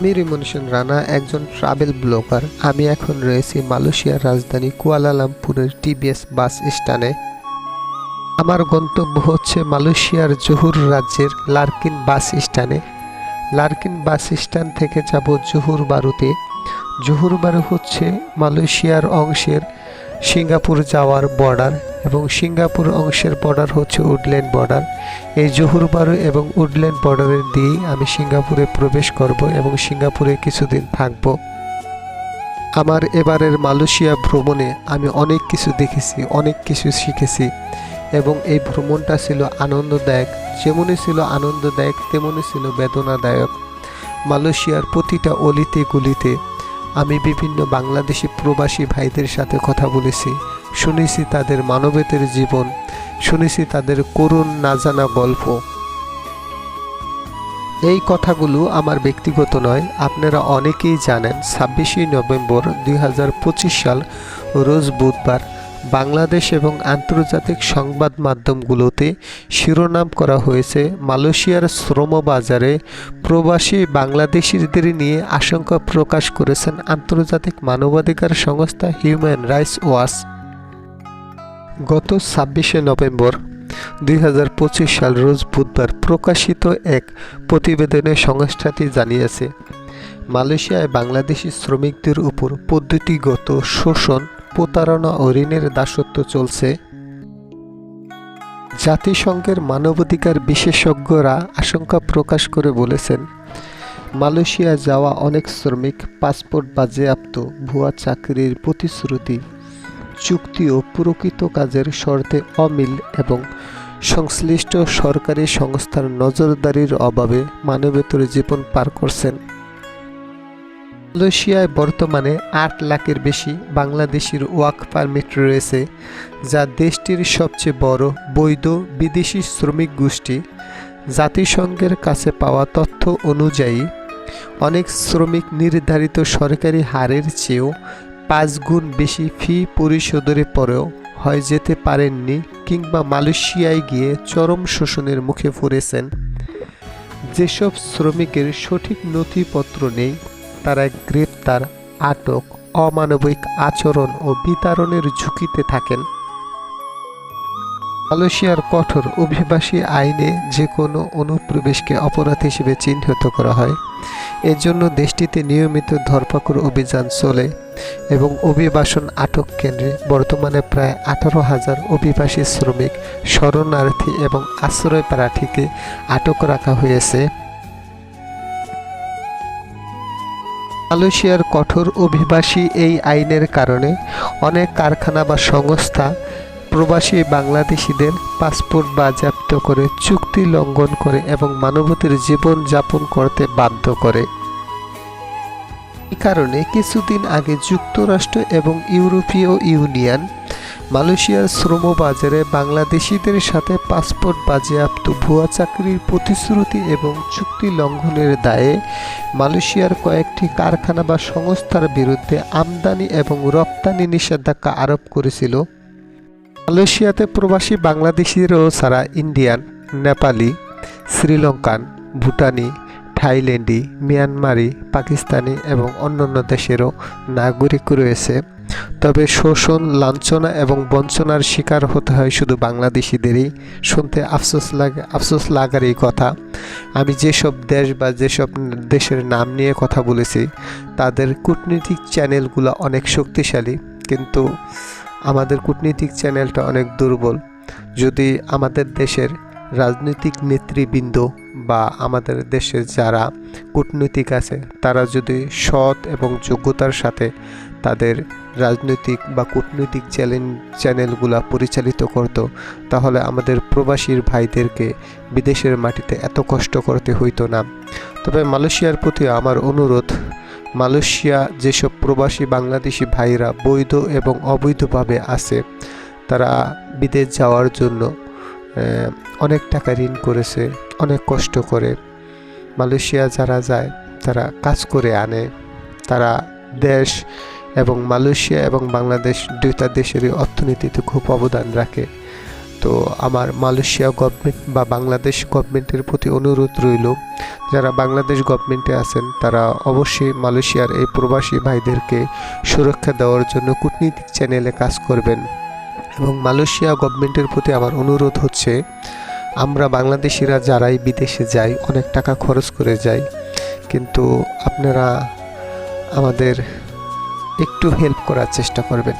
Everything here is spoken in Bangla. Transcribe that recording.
আমি রিমন সেন রানা একজন ট্রাভেল ব্লগার আমি এখন রয়েছি মালয়েশিয়ার রাজধানী কুয়ালালামপুরের টিবিএস বাস স্ট্যান্ডে। আমার গন্তব্য হচ্ছে মালয়েশিয়ার জহুর রাজ্যের লার্কিন বাস স্ট্যান্ডে। লার্কিন বাস স্ট্যান্ড থেকে যাব জহুর বারুতে। জহুর বারু হচ্ছে মালয়েশিয়ার অংশের সিঙ্গাপুর যাওয়ার বর্ডার এবং সিঙ্গাপুর অংশের বর্ডার হচ্ছে উডল্যান্ড বর্ডার এই জহুরবারু এবং উডল্যান্ড বর্ডারের দিয়েই আমি সিঙ্গাপুরে প্রবেশ করব এবং সিঙ্গাপুরে কিছুদিন থাকব। আমার এবারের মালয়েশিয়া ভ্রমণে আমি অনেক কিছু দেখেছি, অনেক কিছু শিখেছি এবং এই ভ্রমণটা ছিল আনন্দদায়ক। যেমনই ছিল আনন্দদায়ক, তেমনই ছিল বেদনাদায়ক। মালয়েশিয়ার প্রতিটা অলিতে গলিতে আমি বিভিন্ন বাংলাদেশি প্রবাসী ভাইদের সাথে কথা বলেছি। শুনেছি তাদের মানবেতের জীবন, শুনেছি তাদের করুণ না জানা গল্প। এই কথাগুলো আমার ব্যক্তিগত নয়, আপনারা অনেকেই জানেন, ছাব্বিশে নভেম্বর দুই হাজার পঁচিশ সাল, রোজ বুধবার, বাংলাদেশ এবং আন্তর্জাতিক সংবাদ মাধ্যমগুলোতে শিরোনাম করা হয়েছে মালয়েশিয়ার শ্রমবাজারে প্রবাসী বাংলাদেশিদের নিয়ে আশঙ্কা প্রকাশ করেছেন আন্তর্জাতিক মানবাধিকার সংস্থা হিউম্যান রাইটস ওয়াচ। গত ছাব্বিশে নভেম্বর দুই হাজার পঁচিশ সাল রোজ বুধবার প্রকাশিত এক প্রতিবেদনে সংস্থাটি জানিয়েছে, মালয়েশিয়ায় বাংলাদেশি শ্রমিকদের উপর পদ্ধতিগত শোষণ, প্রতারণা ও ঋণের দাসত্ব চলছে। জাতিসংঘের মানবাধিকার বিশেষজ্ঞরা আশঙ্কা প্রকাশ করে বলেছেন মালয়েশিয়া যাওয়া অনেক শ্রমিক, পাসপোর্ট বাজেয়াপ্ত, ভুয়া চাকরির প্রতিশ্রুতি চুক্তি ও প্রকৃত কাজের শর্তে অমিল এবং সংশ্লিষ্ট সরকারি সংস্থার নজরদারির অভাবে মানবেতর জীবন পার করছেন। মালয়েশিয়ায় বর্তমানে আট লাখের বেশি বাংলাদেশির ওয়াক পারমিট রয়েছে, যা দেশটির সবচেয়ে বড় বৈধ বিদেশি শ্রমিক গোষ্ঠী। জাতিসংঘের কাছে পাওয়া তথ্য অনুযায়ী, অনেক শ্রমিক নির্ধারিত সরকারি হারের চেয়েও পাঁচ গুণ বেশি ফি পরিশোধের পরেও হয় যেতে পারেননি কিংবা মালয়েশিয়ায় গিয়ে চরম শোষণের মুখে পড়েছেন। যেসব শ্রমিকের সঠিক নথিপত্র নেই, তারা গ্রেপ্তার, আটক, অমানবিক আচরণ ও বিতরণের ঝুঁকিতে থাকেন। মালয়েশিয়ার কঠোর অভিবাসী আইনে যে কোনো অনুপ্রবেশকে অপরাধ হিসেবে চিহ্নিত করা হয়। এজন্য দেশটিতে নিয়মিত ধরপাকড় অভিযান চলে এবং অভিবাসন আটক কেন্দ্রে বর্তমানে প্রায় আঠারো হাজার অভিবাসী শ্রমিক, শরণার্থী এবং আশ্রয় প্রার্থীকে আটক রাখা হয়েছে। মালয়েশিয়ার কঠোর অভিবাসী এই আইনের কারণে অনেক কারখানা বা সংস্থা প্রবাসী বাংলাদেশিদের পাসপোর্ট বাজেয়াপ্ত করে চুক্তি লঙ্ঘন করে এবং মানবতের জীবন যাপন করতে বাধ্য করে। এই কারণে কিছুদিন আগে যুক্তরাষ্ট্র এবং ইউরোপীয় ইউনিয়ন মালয়েশিয়ার শ্রম বাজারে বাংলাদেশিদের সাথে পাসপোর্ট বাজেয়াপ্ত ভুয়া চাকরির প্রতিশ্রুতি এবং চুক্তি লঙ্ঘনের দায়ে মালয়েশিয়ার কয়েকটি কারখানা বা সংস্থার বিরুদ্ধে আমদানি এবং রপ্তানি নিষেধাজ্ঞা আরোপ করেছিল মালয়েশিয়াতে প্রবাসী বাংলাদেশিরাও ছাড়া ইন্ডিয়ান, নেপালি, শ্রীলঙ্কান, ভুটানি, থাইল্যান্ডি, মিয়ানমারি, পাকিস্তানি এবং অন্যান্য দেশেরও নাগরিক রয়েছে। তবে শোষণ, লাঞ্ছনা এবং বঞ্চনার শিকার হতে হয় শুধু বাংলাদেশিদেরই, শুনতে আফসোস লাগে, আফসোস লাগার এই কথা। আমি যেসব দেশ বা যেসব দেশের নাম নিয়ে কথা বলেছি, তাদের কূটনীতিক চ্যানেলগুলো অনেক শক্তিশালী, কিন্তু আমাদের কূটনীতিক চ্যানেলটা অনেক দুর্বল। যদি আমাদের দেশের রাজনৈতিক নেতৃবৃন্দ বা আমাদের দেশের যারা কূটনীতিক আছে, তারা যদি সৎ এবং যোগ্যতার সাথে তাদের রাজনৈতিক বা কূটনৈতিক চ্যালেঞ্জ চ্যানেলগুলা পরিচালিত করত, তাহলে আমাদের প্রবাসীর ভাইদেরকে বিদেশের মাটিতে এত কষ্ট করতে হইতো না। তবে মালয়েশিয়ার প্রতি আমার অনুরোধ মালয়েশিয়া যেসব প্রবাসী বাংলাদেশি ভাইরা বৈধ এবং অবৈধভাবে আছে, তারা বিদেশ যাওয়ার জন্য অনেক টাকা ঋণ করেছে, অনেক কষ্ট করে। মালয়েশিয়া যারা যায়, তারা কাজ করে আনে। তারা দেশ এবং মালয়েশিয়া এবং বাংলাদেশ দুইটা দেশেরই অর্থনীতিতে খুব অবদান রাখে। তো আমার মালয়েশিয়া গভর্নমেন্ট বা বাংলাদেশ গভর্নমেন্টের প্রতি অনুরোধ রইল, যারা বাংলাদেশ গভর্নমেন্টে আছেন, তারা অবশ্যই মালয়েশিয়ার এই প্রবাসী ভাইদেরকে সুরক্ষা দেওয়ার জন্য কূটনীতিক চ্যানেলে কাজ করবেন। এবং মালয়েশিয়া গভর্নমেন্টের প্রতি আমার অনুরোধ হচ্ছে, আমরা বাংলাদেশিরা যারাই বিদেশে যাই, অনেক টাকা খরচ করে যাই, কিন্তু আপনারা আমাদের একটু হেল্প করার চেষ্টা করবেন।